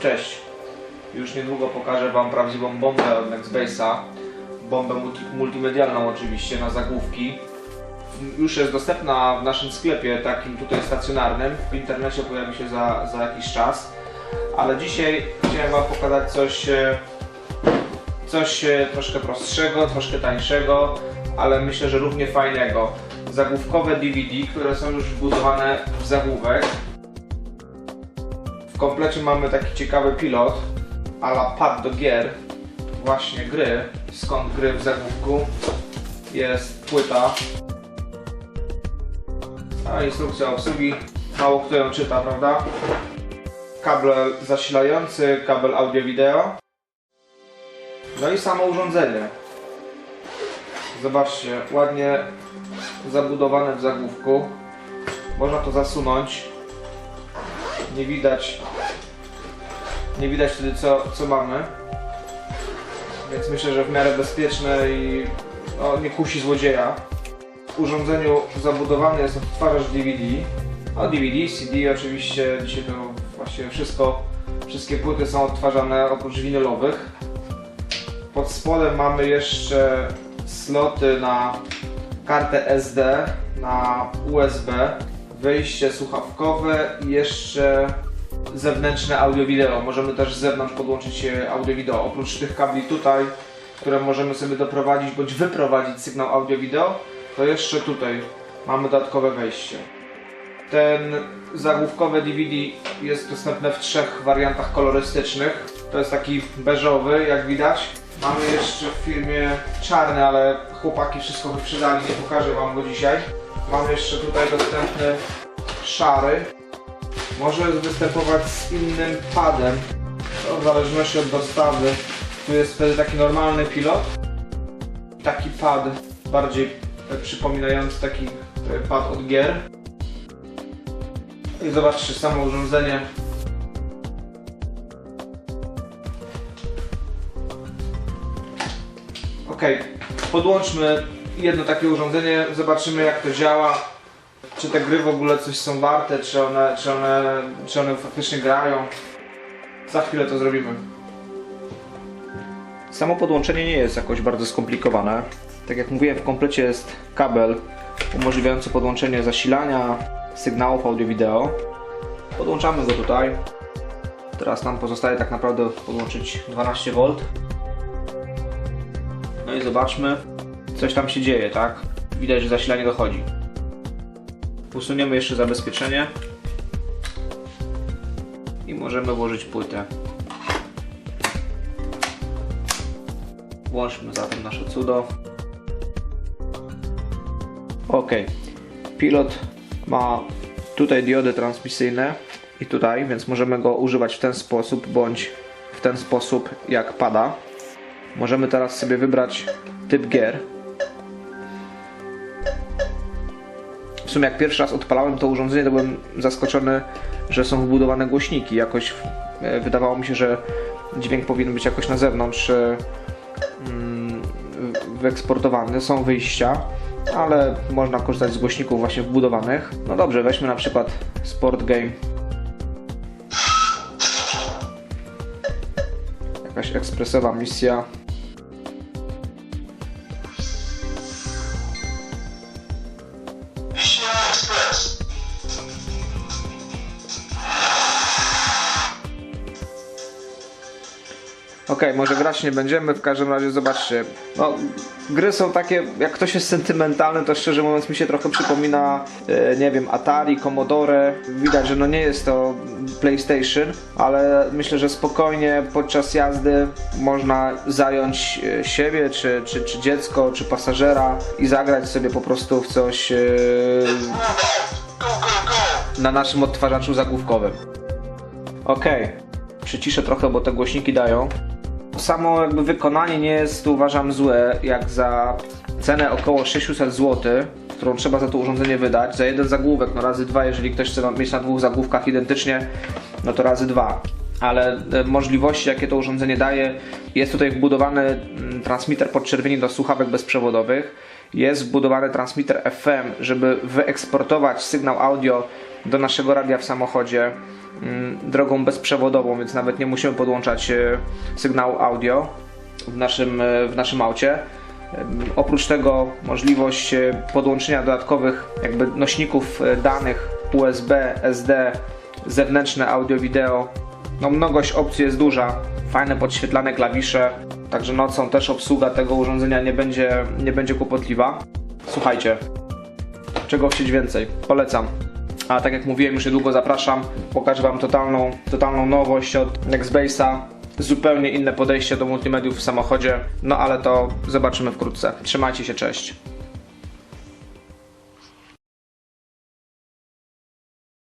Cześć! Już niedługo pokażę Wam prawdziwą bombę od Nextbase'a. Bombę multi multimedialną oczywiście na zagłówki. Już jest dostępna w naszym sklepie, takim tutaj stacjonarnym. W internecie pojawi się za, za jakiś czas. Ale dzisiaj chciałem Wam pokazać coś, e, coś e, troszkę prostszego, troszkę tańszego, ale myślę, że równie fajnego. Zagłówkowe DVD, które są już wbudowane w zagłówek. Komplecie mamy taki ciekawy pilot, ala pad do gier, właśnie gry, skąd gry w zagłówku. Jest płyta, a instrukcja obsługi, mało kto ją czyta, prawda? Kabel zasilający, kabel audio-wideo. No i samo urządzenie. Zobaczcie, ładnie zabudowane w zagłówku. Można to zasunąć. Nie widać nie widać wtedy co, co mamy. Więc myślę, że w miarę bezpieczne i no, nie kusi złodzieja. W urządzeniu zabudowany jest odtwarzacz DVD. A DVD, CD oczywiście, dzisiaj to właściwie wszystko, wszystkie płyty są odtwarzane oprócz winylowych. Pod spodem mamy jeszcze sloty na kartę SD, na USB, wyjście słuchawkowe i jeszcze zewnętrzne audio-wideo. Możemy też z zewnątrz podłączyć audio-wideo. Oprócz tych kabli tutaj, które możemy sobie doprowadzić bądź wyprowadzić sygnał audio-wideo, to jeszcze tutaj mamy dodatkowe wejście. Ten zagłówkowe DVD jest dostępny w trzech wariantach kolorystycznych. To jest taki beżowy, jak widać. Mamy jeszcze w firmie czarny, ale chłopaki wszystko wyprzedali, nie pokażę Wam go dzisiaj. Mamy jeszcze tutaj dostępny szary. Może występować z innym padem, w zależności od dostawy. Tu jest wtedy taki normalny pilot, taki pad bardziej przypominający taki e, pad od gier. I zobaczcie samo urządzenie. Ok, podłączmy jedno takie urządzenie, zobaczymy jak to działa. Czy te gry w ogóle coś są warte, czy one, czy one, czy one faktycznie grają. Za chwilę to zrobimy. Samo podłączenie nie jest jakoś bardzo skomplikowane. Tak jak mówiłem, w komplecie jest kabel umożliwiający podłączenie zasilania sygnałów audio-wideo. Podłączamy go tutaj. Teraz nam pozostaje tak naprawdę podłączyć 12V. No i zobaczmy, coś tam się dzieje, tak? Widać, że zasilanie dochodzi. Usuniemy jeszcze zabezpieczenie i możemy włożyć płytę. Włączmy zatem nasze cudo. Ok. Pilot ma tutaj diody transmisyjne i tutaj, więc możemy go używać w ten sposób bądź w ten sposób jak pada. Możemy teraz sobie wybrać typ gier. W sumie jak pierwszy raz odpalałem to urządzenie, to byłem zaskoczony, że są wbudowane głośniki. Jakoś e, wydawało mi się, że dźwięk powinien być jakoś na zewnątrz e, mm, wyeksportowany. Są wyjścia, ale można korzystać z głośników właśnie wbudowanych. No dobrze, weźmy na przykład Sport Game. Jakaś ekspresowa misja. Okej, może grać nie będziemy, w każdym razie zobaczcie. No, gry są takie, jak ktoś jest sentymentalny, to szczerze mówiąc mi się trochę przypomina, e, nie wiem, Atari, Commodore. Widać, że no nie jest to PlayStation, ale myślę, że spokojnie podczas jazdy można zająć e, siebie, czy, czy, czy dziecko, czy pasażera i zagrać sobie po prostu w coś e, na naszym odtwarzaczu zagłówkowym. Okej, przyciszę trochę, bo te głośniki dają. Samo jakby wykonanie nie jest uważam złe, jak za cenę około 600 zł, którą trzeba za to urządzenie wydać, za jeden zagłówek, no razy dwa, jeżeli ktoś chce mieć na dwóch zagłówkach identycznie, no to razy dwa. Ale e, możliwości, jakie to urządzenie daje, jest tutaj wbudowany mm, transmitter podczerwieni do słuchawek bezprzewodowych, jest wbudowany transmitter FM, żeby wyeksportować sygnał audio do naszego radia w samochodzie. mm, drogą bezprzewodową, więc nawet nie musimy podłączać e, sygnału audio w naszym, e, w naszym aucie. Em, Oprócz tego możliwość e, podłączenia dodatkowych jakby nośników e, danych USB, SD, zewnętrzne audio, wideo. No mnogość opcji jest duża, fajne podświetlane klawisze, także nocą też obsługa tego urządzenia nie będzie, nie będzie kłopotliwa. Słuchajcie, czego chcieć więcej, polecam. A tak jak mówiłem, już niedługo zapraszam, pokażę Wam totalną, totalną nowość od Nextbase'a, zupełnie inne podejście do multimediów w samochodzie, no ale to zobaczymy wkrótce. Trzymajcie się, cześć.